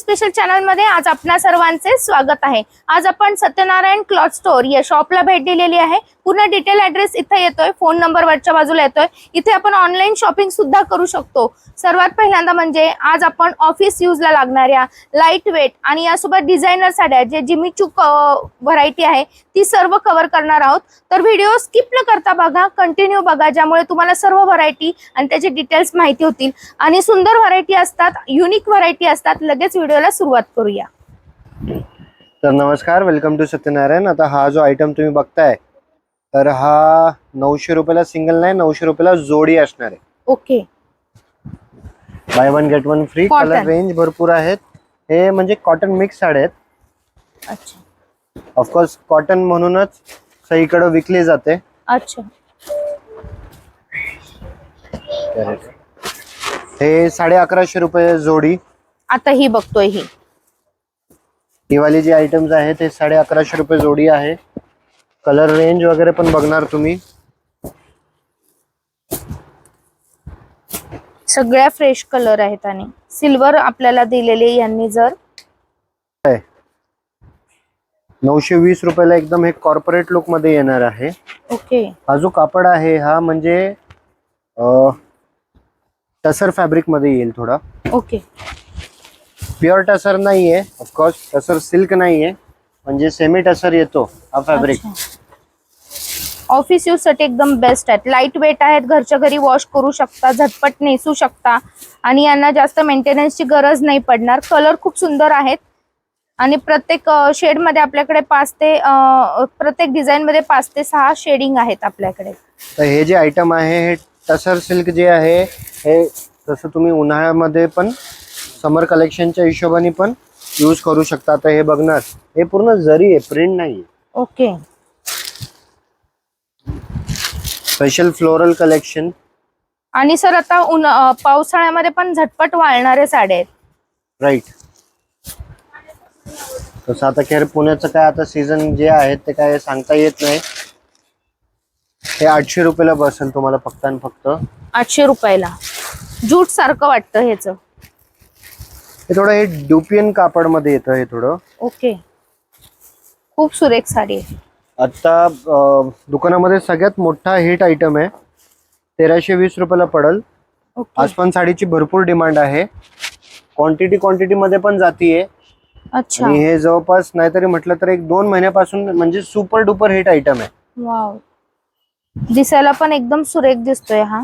Special चॅनलमध्ये आज आपणा सर्वांचे स्वागत आहे. आज आपण सत्यनारायण क्लॉथ स्टोर या शॉपला भेट दिलेली आहे. पूर्ण डिटेल ऍड्रेस इथे येतोय. फोन नंबर वरच्या बाजूला येतोय. इथे आपण ऑनलाईन शॉपिंग सुद्धा करू शकतो. सर्वात पहिल्यांदा म्हणजे आज आपण ऑफिस यूजला लागणाऱ्या लाइट वेट आणि यासोबत डिझायनर साड्या जे जिमी चूक व्हरायटी आहे ती सर्व कव्हर करणार आहोत. तर व्हिडिओ स्किप न करता बघा कंटिन्यू बघा ज्यामुळे तुम्हाला सर्व व्हरायटी आणि त्याचे डिटेल्स माहिती होतील. आणि सुंदर व्हरायटी असतात युनिक व्हरायटी असतात लगेच व्हिडिओला सुरुवात करूया. तर नमस्कार वेलकम टू सत्यनारायण. आता हा जो आयटम तुम्ही बघताय तर हा नऊशे रुपयाला सिंगल नाही नऊशे रुपयाला जोडी असणार आहे. Okay. Buy one get one free Cotton. Colour range भरपूर आहेत. हे म्हणजे कॉटन मिक्स साड्या आहेत. अच्छा. ऑफकोर्स कॉटन म्हणूनच सगळीकडे विकली जाते. अच्छा. हे साडे अकराशे रुपये जोडी. आता ही बघतोय ही. वाली जी आयटम्स आहेत हे साडे अकराशे रुपये जोडी आहे. कलर रेंज वगैरे पण बघणार तुम्ही. सगळ्या फ्रेश कलर आहेत आणि सिल्वर आपल्याला दिलेले यांनी जर. नऊशे वीस रुपयाला एकदम हे कॉर्पोरेट लुकमध्ये येणार आहे. ओके हा जो कापड आहे हा म्हणजे अ, टसर फॅब्रिकमध्ये येईल थोडा. ओके प्युअर टसर नाहीये ऑफकोर्स टसर सिल्क नाहीये म्हणजे सेमी टसर येतो हा फॅब्रिक ऑफिस यूजसाठी एकदम बेस्ट आहेत. लाइट वेट आहेत घरच्या घरी वॉश करू शकता झटपट नेसू शकता आणि यांना जास्त मेंटेनन्सची गरज नाही पडणार. कलर खूप सुंदर आहेत. आणि प्रत्येक शेडमध्ये आपल्याकडे पाच ते प्रत्येक डिझाईन मध्ये पाच ते सहा शेडिंग आहेत आपल्याकडे. तर हे जे आयटम आहे हे टसर सिल्क जे आहे हे तसं तुम्ही उन्हाळ्यामध्ये पण समर कलेक्शनच्या हिशोबाने पण यूज करू शकता. आता हे बघणार. हे पूर्ण जरी आहे प्रिंट नाही ओके. स्पेशल फ्लोरल कलेक्शन आणि सर आता उन अ, पावसाळ्यामध्ये पण झटपट वाळणारे साडे आहेत. राईट तसं आता खेर पुण्याचं काय आता सीझन जे आहे ते काय सांगता येत नाही. हे आठशे रुपयाला बसेल तुम्हाला फक्त आणि फक्त. आठशे रुपयाला. जूट सारखं वाटतं ह्याच. हे थोडं हे ड्युपियन कापडमध्ये येतं हे थोडं. ओके. खूप सुरेख साडी आहे. आता अं, दुकानामध्ये सगळ्यात मोठा हिट आयटम आहे. तेराशे वीस रुपयाला पडल. ओके. आज पण साडीची भरपूर डिमांड आहे. क्वांटिटी क्वांटिटी मध्ये पण जातीये. अच्छा. आणि हे जवळपास नाहीतरी म्हटलं तर एक दोन महिन्यापासून म्हणजे सुपर डुपर हिट आयटम आहे. वाव दिसायला पण एकदम सुरेख दिसतोय हा.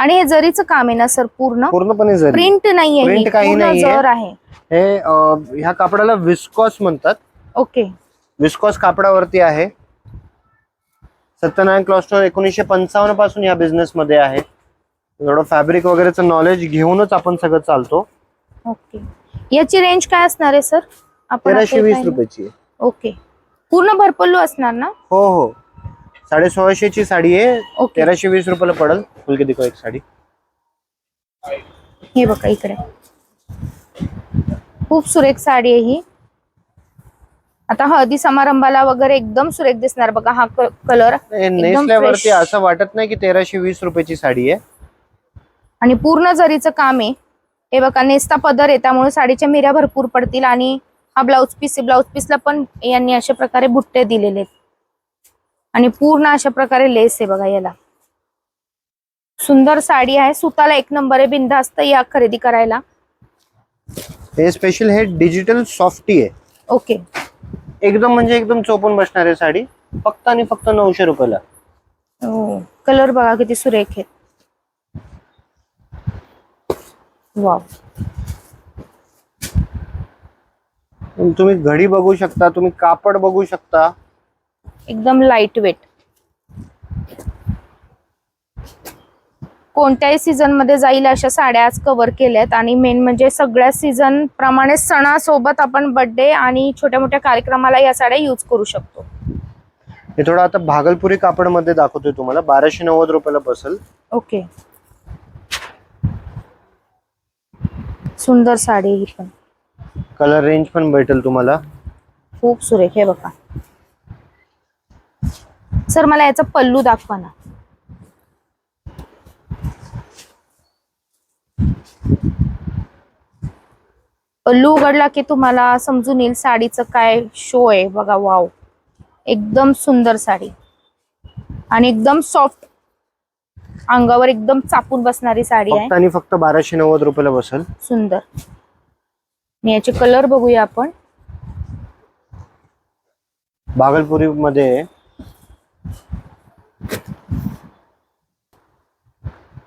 आणि हे जरीचं काम आहे ना सर पूर्ण? पूर्णपणे जरी. प्रिंट नाहीये Print ही, काही पूर्ण नाहीये. जर आहे. हे अं, ह्या कापडाला विस्कॉस म्हणतात. ओके. विस्कॉस कापडावरती आहे. सत्यनारायण क्लॉस्टर एकोणीसशे पंचावन्नपासून या बिझनेस मध्ये आहे. थोडं फॅब्रिक वगैरेचं नॉलेज घेऊनच आपण सगळं चालतो. ओके. याची रेंज काय असणार आहे सर? आपण तेराशे आता वीस. रुपयाची आहे. ओके. पूर्ण भरपल्लू असणार ना? हो हो. साडे सोळाशेची साडी आहे. ओके. तेराशे वीस रुपयाला पडल. फुलके दिखो एक साडी. हे बघा इकडे. खूप सुरेख साडी आहे ही. आता हळदी समारंभाला वगैरे एकदम सुरेख दिसणार बघा हा कलर हे नेसल्यावरती fresh. असं वाटत नाही की तेराशे वीस रुपयाची साडी आहे. आणि पूर्ण जरीचं काम आहे. हे बघा नेसता पदर आहे त्यामुळे साडीच्या मिऱ्या भरपूर पडतील आणि हा ब्लाऊज पीस ब्लाऊज पीसला पण यांनी अशा प्रकारे बुट्टे दिलेले आहेत. आणि पूर्ण अशा प्रकारे लेस आहे बघा याला. सुंदर साडी आहे. सुताला एक नंबर आहे बिंदास्त या खरेदी करायला. हे स्पेशल हे डिजिटल सॉफ्टी आहे. ओके एकदम म्हणजे एकदम चोपून बसणार आहे साडी. फक्त आणि फक्त नऊशे रुपयाला. कलर बघा किती सुरेख आहे. वाव तुम्ही घडी बघू शकता तुम्ही कापड बघू शकता. एकदम लाइट वेट कोणत्याही सीझनमध्ये जाईल अशा साड्या आज कव्हर केल्यात. आणि मेन म्हणजे सगळ्या सीझन प्रमाणे सणासोबत आपण बर्थडे आणि छोट्या मोठ्या कार्यक्रमाला या साड्या यूज करू शकतो. हे थोडं आता भागलपुरी कापडमध्ये दाखवतोय तुम्हाला. बाराशे नव्वद रुपयाला बसेल. ओके. सुंदर साडी ही पण. कलर रेंज पण भेटेल तुम्हाला. खूप सुरेख आहे बघा. सर मला याचा पल्लू दाखवा ना. पल्लू उघडला की तुम्हाला समजून येईल साडीचं काय शो आहे. बघा वाव एकदम सुंदर साडी. आणि एकदम सॉफ्ट अंगावर एकदम चापून बसणारी साडी आहे. आणि फक्त बाराशे नव्वद रुपयाला बसेल. सुंदर. मी याचे कलर बघूया आपण. भागलपुरी मध्ये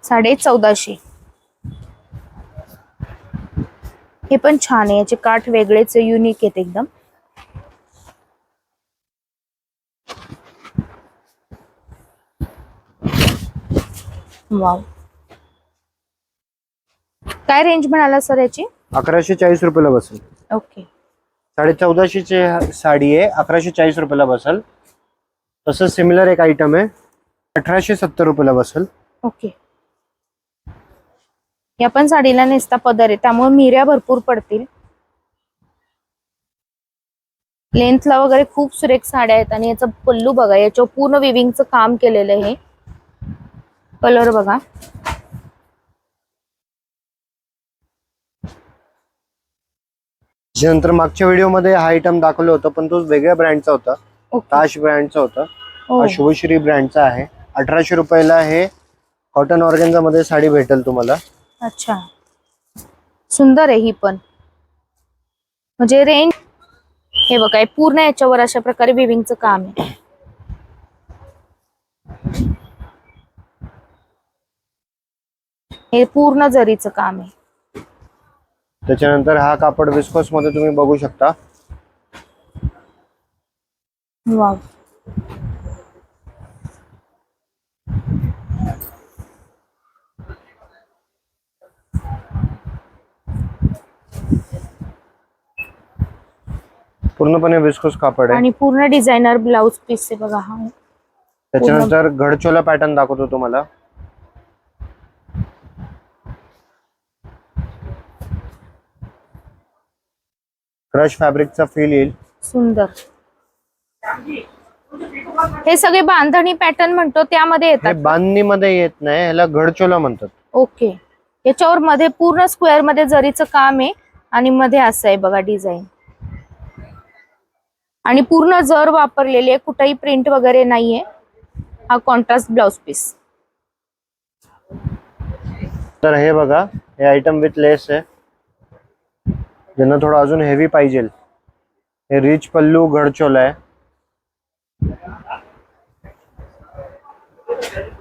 साडे चौदाशे हे पण छान आहे याचे काठ वेगळेच युनिक आहेत एकदम. वाव काय रेंज म्हणाला सर याची? अकराशे चाळीस रुपयाला बसेल. ओके साडे चौदाशेची साडी आहे अकराशे चाळीस रुपयाला बसेल. तसंच सिमिलर एक आयटम आहे. अठराशे सत्तर रुपयाला बसेल. ओके. या पण साडीला नेसता पदर आहे त्यामुळे मिऱ्या भरपूर पडतील. लेंथला वगैरे खूप सुरेख साड्या आहेत आणि याचं पल्लू बघा याच्यावर पूर्ण विविंगचं काम केलेलं आहे. कलर बघा. त्याच्यानंतर मागच्या व्हिडिओमध्ये हा आयटम दाखवलं होतं पण तो वेगळ्या ब्रँडचा होता. ताश ब्रँडचा होता. हो. शुभश्री ब्रँडचा आहे. अठराशे रुपयाला हे कॉटन ऑर्गेन्झा मध्ये साडी भेटेल तुम्हाला. अच्छा. सुंदर आहे ही पण. म्हणजे रेंज हे बघा हे पूर्ण याच्यावर अशा प्रकारे विविंगचं काम आहे. हे पूर्ण जरीचं काम आहे. त्याच्यानंतर हा कापड विस्कोस मध्ये तुम्ही बघू शकता. वाव. पूर्णपणे विस्कोस कापड आहे. आणि पूर्ण डिझायनर ब्लाउज पीस आहे बघा हा. त्याच्यानंतर घडचोला पॅटर्न दाखवतो तुम्हाला. क्रश फॅब्रिकचा फील येईल. सुंदर. हे सगळे बांधणी पॅटर्न म्हणतो त्यामध्ये हे येतात. बांधणी मध्ये येत नाही ह्याला घडचोला म्हणतात. ओके. याच्यावर मध्ये पूर्ण स्क्वेअरमध्ये जरीचं काम आहे आणि मध्ये असं आहे बघा डिझाईन आणि पूर्ण जर वापरलेली आहे कुठेही प्रिंट वगैरे नाहीये हा कॉन्ट्रास्ट ब्लाउज पीस तर हे बघा हे आयटम विथ लेस आहे. ज्यांना थोडं अजून हेवी पाहिजे हे रिच पल्लू घडचोला आहे.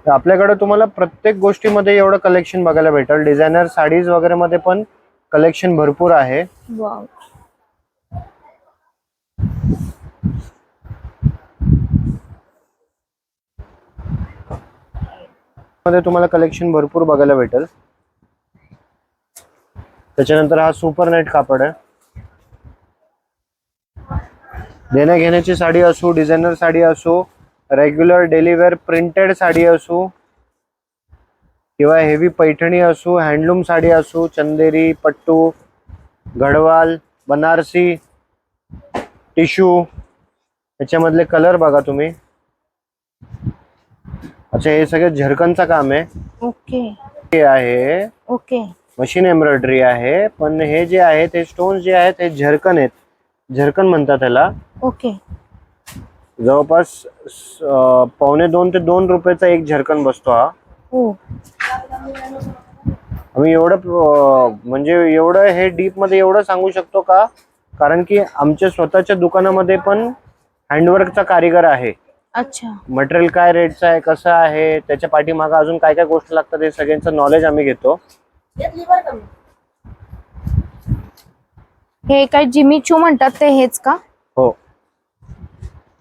तर आपल्याकडे तुम्हाला प्रत्येक गोष्टीमध्ये एवढं कलेक्शन बघायला भेटेल. डिझायनर साडीज वगैरे मध्ये पण कलेक्शन भरपूर आहे. मध्ये तुम्हाला कलेक्शन भरपूर बघायला भेटेल. त्याच्यानंतर हा सुपर नेट कापड आहे. देण्या घेण्याची साडी असो डिझायनर साडी असो रेग्युलर डेलीवेअर प्रिंटेड साडी असो किंवा हेवी पैठणी असो हँडलूम साडी असो चंदेरी पट्टू गढवाल बनारसी टिशू याच्यामधले कलर बघा तुम्ही. अच्छा हे सगळे झरकनचं काम आहे. ओके. हे आहे. ओके. मशीन एम्ब्रॉयडरी आहे पण हे जे आहे ते स्टोन जे आहेत ते झरकन आहेत. झरकन म्हणतात त्याला. ओके. जवळपास अं, पावणे दोन ते दोन रुपयाचा एक झरकन बसतो हा. हो. आम्ही एवढं अं, म्हणजे एवढं हे डीपमध्ये एवढं सांगू शकतो का? कारण की आमच्या स्वतःच्या दुकानामध्ये पण हँडवर्कचा कारिगर आहे. अच्छा. मटेरियल काय रेटचं आहे कसं आहे त्याच्या पाठीमागं अजून काय काय गोष्टी लागतात हे सगळ्यांचं नॉलेज आम्ही घेतो. हे काय जिमी चू म्हणतात ते हेच का? हो.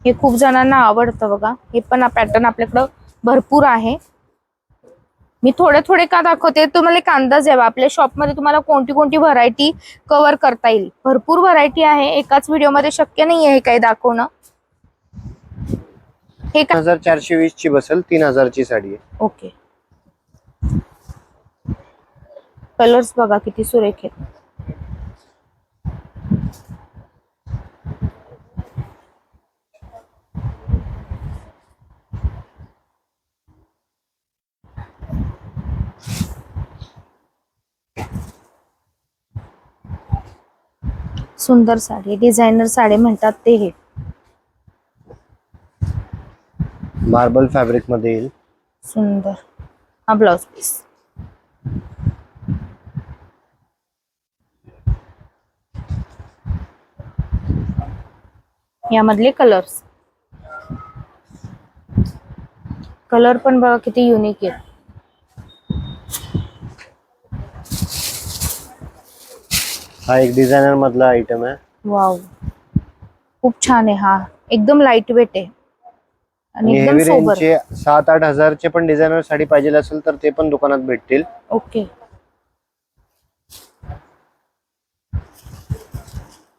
हे खूप जणांना आवडतं बघा. हे पण पॅटर्न आपल्याकडं भरपूर आहे. मी थोडे थोडे का दाखवते? तुम्हाला एक अंदाज यावा. आपल्या शॉपमध्ये तुम्हाला कोणती कोणती व्हरायटी कव्हर करता येईल? भरपूर व्हरायटी आहे. एकाच व्हिडिओमध्ये शक्य नाही आहे हे काही दाखवणं. हे तीन हजार चारशे वीस ची बसेल तीन हजारची साडी आहे. ओके. कलर्स बघा किती सुरेख आहेत. सुंदर साडी डिझायनर साडी म्हणतात ते हे मार्बल फॅब्रिक मध्ये येईल. सुंदर. हा ब्लाउज पीस. यामधले कलर्स. कलर पण बघा किती युनिक आहे हा एक डिझायनर मधला आयटम आहे. वाव खूप छान आहे हा. एकदम लाइट वेट आहे. आणि आणि एकदम हेवी सोबर रेंजचे सात आठ हजारचे पण डिझायनर साडी पाहिजे असेल तर ते पण दुकानात भेटतील. ओके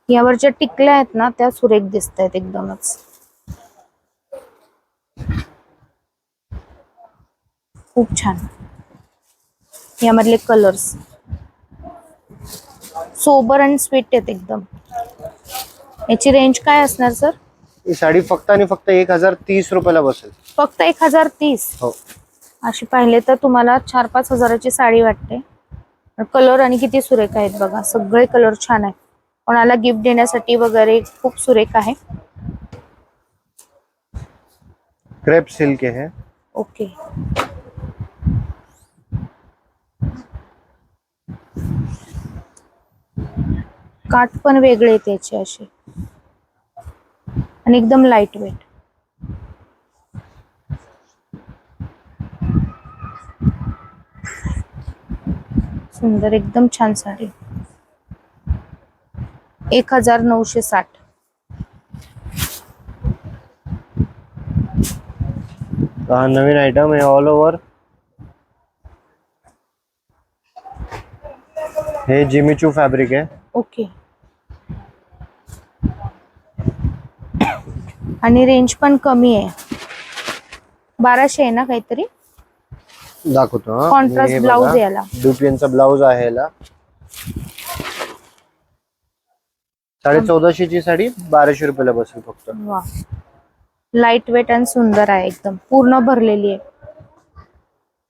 यावरच्या टिकल्या आहेत ना त्या सुरेख दिसत आहेत एकदमच. खूप छान. यामधले कलर्स सोबर आणि स्वीट आहेत एकदम. याची रेंज काय असणार सर ही साडी फक्त आणि फक्त एक हज़ार तीस रुपयाला बसेल. फक्त एक हज़ार तीस? हो. अशी पाहिले तर तुम्हाला चार पाच हजाराची साडी वाटते. कलर आणि किती सुरेख आहेत बघा. सगळे कलर छान आहे कोणाला गिफ्ट देण्यासाठी वगैरे खूप सुरेख आहे. क्रेप सिल्क आहे ओके काठ पण वेगळे त्याचे असे. आणि एकदम लाइट वेट सुंदर एकदम छान साडी. एक हजार नऊशे साठ. हा नवीन आयटम आहे ऑल ओव्हर हे जिमीचू फॅब्रिक आहे. ओके आणि रेंज पण कमी आहे. बाराशे आहे ना काहीतरी? दाखवतो हा. Contrast हे blouse. याला. ड्युपियनचा ब्लाउज आहे याला. साडे चौदाशे ची साडी बाराशे रुपयाला बसेल फक्त. वा. लाइट वेट आणि सुंदर आहे एकदम. पूर्ण भरलेली आहे.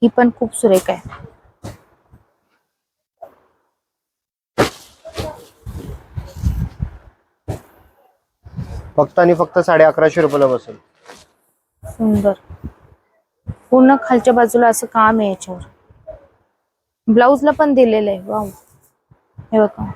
ही पण खूप सुरेख आहे. फक्त आणि फक्त साडे अकराशे रुपयाला बसेल. सुंदर. पूर्ण खालच्या बाजूला असं काम आहे याच्यावर. ब्लाऊजला पण दिलेलं आहे वाव. हे बघा.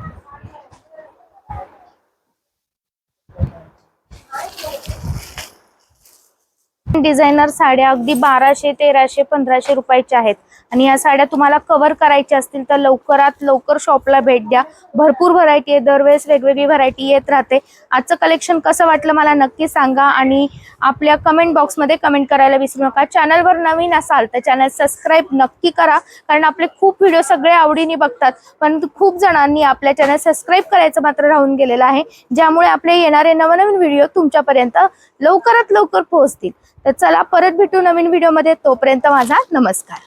डिझायनर साड्या अगदी बाराशे तेराशे पंधराशे रुपयाच्या आहेत. आणि या साड्या तुम्हाला कव्हर करायच्या असतील तर लवकरात लवकर शॉपला भेट द्या. भरपूर व्हरायटी आहे. दरवेळेस वेगवेगळी व्हरायटी येत राहते. आजचं कलेक्शन कसं वाटलं मला नक्की सांगा आणि आपल्या कमेंट बॉक्समध्ये कमेंट करायला विसरू नका. चॅनलवर नवीन असाल तर चॅनल सबस्क्राईब नक्की करा. कारण आपले खूप व्हिडिओ सगळे आवडीने बघतात. पण खूप जणांनी आपल्या चॅनल सबस्क्राईब करायचं मात्र राहून गेलेलं आहे. ज्यामुळे आपले येणारे नवनवीन व्हिडिओ तुमच्यापर्यंत लवकरात लवकर पोहोचतील. तर चला परत भेटू नवीन व्हिडिओमध्ये. तोपर्यंत माझा नमस्कार.